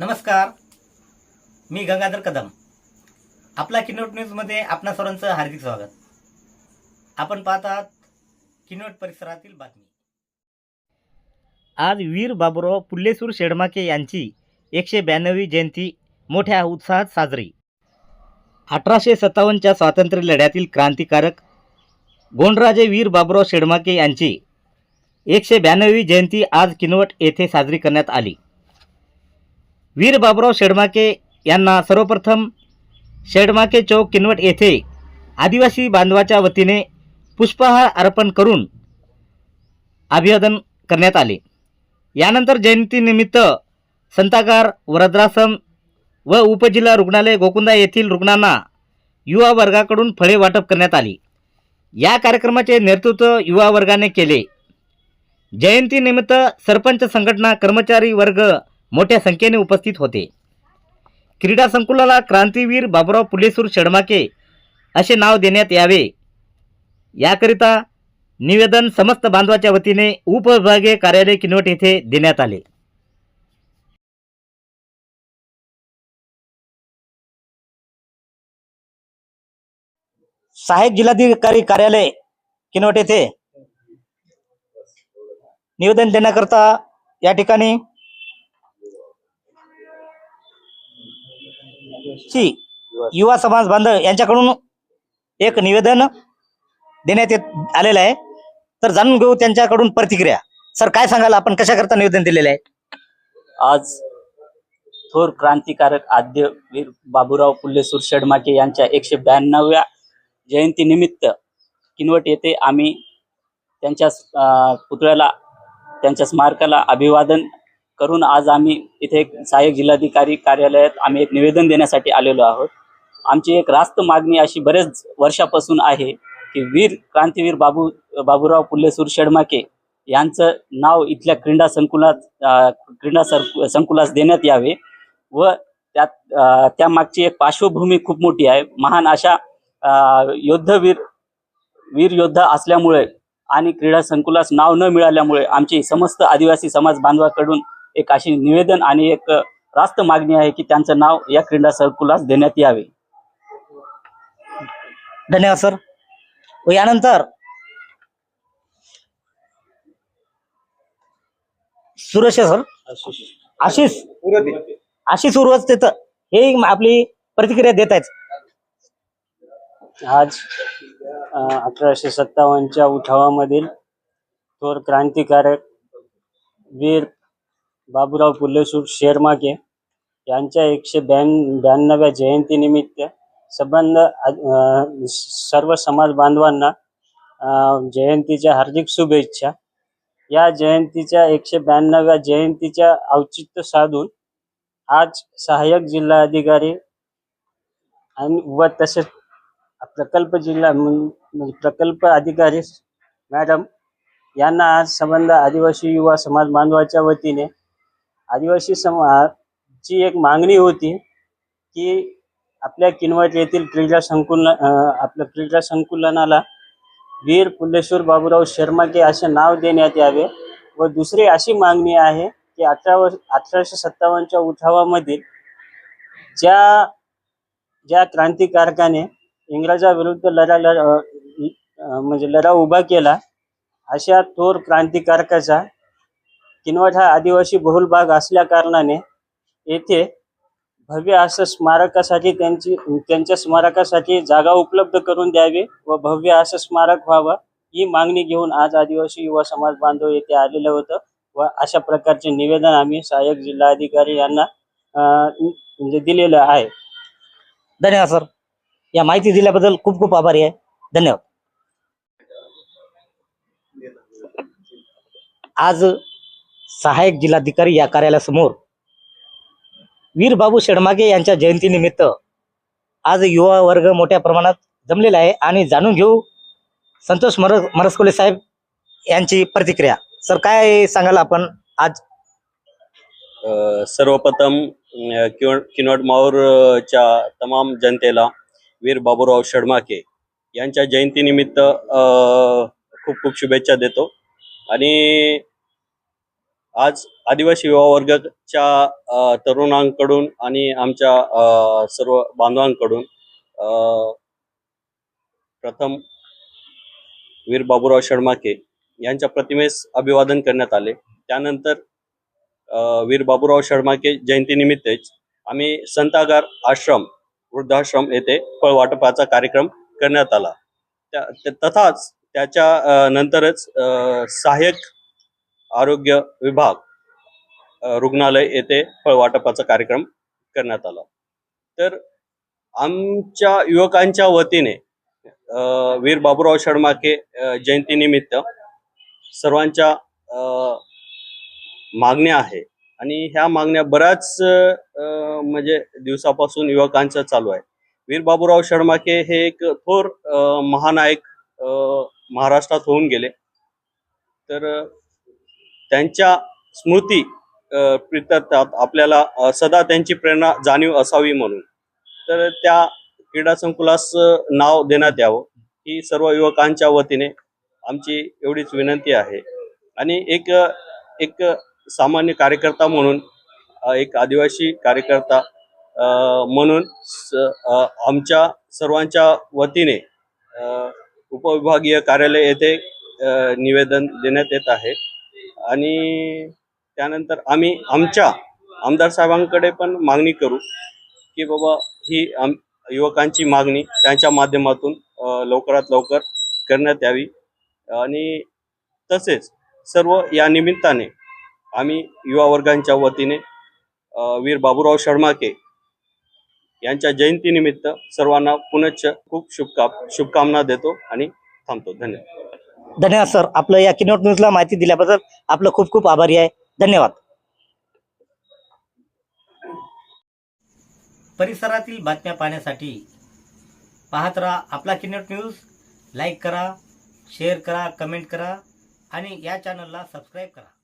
नमस्कार. मी गंगाधर कदम. आपला किनोट न्यूजमध्ये आपणा सर्वांचं हार्दिक स्वागत. आपण पाहत आहात किनोट परिसरातील बातमी. आज वीर बाबुराव पुल्लेसूर शेडमाके यांची एकशे ब्याण्णवी जयंती मोठ्या उत्साहात साजरी. अठराशे सत्तावन्नच्या स्वातंत्र्य लढ्यातील क्रांतिकारक गोंडराजे वीर बाबुराव शेडमाके यांची एकशे ब्याण्णवी जयंती आज किनवट येथे साजरी करण्यात आली. वीर बाबुराव शेडमाके यांना सर्वप्रथम शेडमाके चौक किनवट येथे आदिवासी बांधवाच्या वतीने पुष्पहार अर्पण करून अभिवादन करण्यात आले. यानंतर जयंतीनिमित्त संतागार वरद्राश्रम व उपजिल्हा रुग्णालय गोकुंदा येथील रुग्णांना युवा वर्गाकडून फळे वाटप करण्यात आली. या कार्यक्रमाचे नेतृत्व युवा वर्गाने केले. जयंतीनिमित्त सरपंच संघटना कर्मचारी वर्ग मोठ्या संख्येने उपस्थित होते. क्रीडा संकुलाला क्रांतीवीर बाबुराव पुलेसूर शेडमाके असे नाव देण्यात यावे. याकरिता निवेदन समस्त बांधवाच्या वतीने उपविभागीय कार्यालय किनवट येथे देण्यात आले. सहाय्यक जिल्हाधिकारी कार्यालय किनवट येथे निवेदन देण्याकरता या ठिकाणी ची युवा समाज बांधव यांच्याकडून एक निवेदन देण्यात येत आलेलं आहे. तर जाणून घेऊ त्यांच्याकडून प्रतिक्रिया. सर काय सांगाल? आपण कशा करता निवेदन दिलेलं आहे? आज थोर क्रांतिकारक आद्य वीर बाबूराव पुल्लेसूर शेडमाके यांच्या एकशे ब्याण्णव्या जयंतीनिमित्त किनवट येथे आम्ही त्यांच्या अं, पुतळ्याला त्यांच्या स्मारकाला अभिवादन करून आज आम्ही इथे एक सहाय्यक जिल्हाधिकारी कार्यालयात आम्ही एक निवेदन देण्यासाठी आलेलो आहोत. आमची एक रास्त मागणी अशी बरेच वर्षापासून आहे की वीर क्रांतीवीर बाबू बाबूराव पुल्लेसूर शेडमाके यांचं नाव इथल्या क्रीडा संकुलात क्रीडा संकुलास देण्यात यावे व त्यात त्यामागची त्या मागची एक पार्श्वभूमी खूप मोठी आहे. महान अशा योद्धवीर वीर योद्धा असल्यामुळे आणि क्रीडा संकुलास नाव न मिळाल्यामुळे आमची समस्त आदिवासी समाज बांधवाकडून एक अशी निवेदन आणि एक रास्त मागणी आहे की त्यांचं नाव या क्रीडा संकुलास देण्यात यावे. धन्यवाद सर. व यानंतर सुरेश सर. आशिष. आशिष उर्वच तिथं. हे आपली प्रतिक्रिया देत आहेत. आज अठराशे सत्तावन्नच्या उठावामधील थोर क्रांतिकारक वीर बाबूराव पुल्लेसूर शेरमाके यांच्या एकशे ब्याण्ण ब्याण्णव्या जयंतीनिमित्त संबंध सर्व समाज बांधवांना जयंतीच्या हार्दिक शुभेच्छा. या जयंतीच्या एकशे ब्याण्णव्या जयंतीच्या औचित्य साधून आज सहाय्यक जिल्हाधिकारी आणि व तसेच प्रकल्प जिल्हा म्हणजे प्रकल्प अधिकारी मॅडम यांना आज संबंध आदिवासी युवा समाज बांधवाच्या वतीने आदिवासी समाजची एक मागणी होती की आपल्या किनवट येथील क्रीडा संकुल आपल्या क्रीडा संकुलनाला वीर पुल्लेश्वर बाबूराव शर्माके असे नाव देण्यात यावे व दुसरी अशी मागणी आहे की अठरा वर्ष अठराशे सत्तावन्नच्या उठावामधील ज्या ज्या क्रांतिकारकाने इंग्रजाविरुद्ध लढा लढा म्हणजे लढा उभा केला अशा थोर क्रांतिकारकाचा किनवट हा आदिवासी बहुल भाग असल्या कारणाने येथे भव्य असं स्मारकासाठी त्यांची त्यांच्या स्मारकासाठी जागा उपलब्ध करून द्यावी व भव्य असं स्मारक व्हावं ही मागणी घेऊन आज आदिवासी युवा समाज बांधव येथे आलेलं होतं व अशा प्रकारचे निवेदन आम्ही सहाय्यक जिल्हाधिकारी यांना म्हणजे दिलेलं आहे. धन्यवाद सर. या माहिती दिल्याबद्दल खूप खूप आभारी आहे. धन्यवाद. आज सहाय्यक जिल्हाधिकारी या कार्यालयासमोर वीरबाबू शेडमागे यांच्या जयंतीनिमित्त आज युवा वर्ग मोठ्या प्रमाणात जमलेला आहे आणि जाणून घेऊ संतोष मर मरसकोले साहेब यांची प्रतिक्रिया. सर काय सांगाल आपण आज? सर्वप्रथम अ, किनवट माहूरच्या तमाम जनतेला वीर बाबूराव शर्माके यांच्या जयंतीनिमित्त खूप खूप शुभेच्छा देतो. आणि आज आदिवासी युवा वर्गाच्या अ, तरुणांकडून आणि आमच्या अ, सर्व बांधवांकडून अ, प्रथम वीर बाबूराव शर्माके यांच्या प्रतिमेस अभिवादन करण्यात आले. त्यानंतर वीर बाबूराव शर्माके जयंतीनिमित्तच आम्ही संतागार आश्रम वृद्धाश्रम येथे फळ वाटपाचा कार्यक्रम करण्यात आला. त्या तथाच त्याच्या नंतरच सहाय्यक आरोग्य विभाग रुग्णालय येथे फळवाटपाचा कार्यक्रम करण्यात आला. तर आमच्या युवकांच्या वतीने वीर बाबूराव शर्माके जयंतीनिमित्त सर्वांच्या अ, मागण्या आहे. आणि ह्या मागण्या बऱ्याच म्हणजे दिवसापासून युवकांचं चालू आहे. वीर बाबूराव शर्माके हे एक थोर महानायक महाराष्ट्रात होऊन गेले. तर त्यांच्या स्मृती प्रित्यर्थात आपल्याला सदा त्यांची प्रेरणा जाणीव असावी म्हणून. तर त्या क्रीडा संकुलास नाव देण्यात यावं ही सर्व युवकांच्या वतीने आमची एवढीच विनंती आहे. आणि एक एक सामान्य कार्यकर्ता म्हणून एक आदिवासी कार्यकर्ता अ, म्हणून आमच्या सर्वांच्या वतीने उपविभागीय कार्यालय येथे निवेदन देण्यात येत आहे. आणि त्यानंतर आम्ही आमच्या आमदार साहेबांकडे पण मागणी करू की बाबा ही आम युवकांची मागणी त्यांच्या माध्यमातून लवकरात लवकर करण्यात यावी. आणि तसेच सर्व या निमित्ताने आम्ही युवा वर्गांच्या वतीने वीर बाबूराव शर्माके यांच्या जयंतीनिमित्त सर्वांना पुनश्च खूप शुभकाम शुभकामना देतो आणि थांबतो. धन्यवाद. धन्यवाद सर. आपलं या किनोट न्यूजला माहिती दिल्याबद्दल आपलं खूप खूप आभारी आहे. धन्यवाद. परिसरातील बातम्या पाहण्यासाठी पाहत राहा आपला किनोट न्यूज लाईक करा शेअर करा कमेंट करा आणि या चॅनलला सबस्क्राईब करा.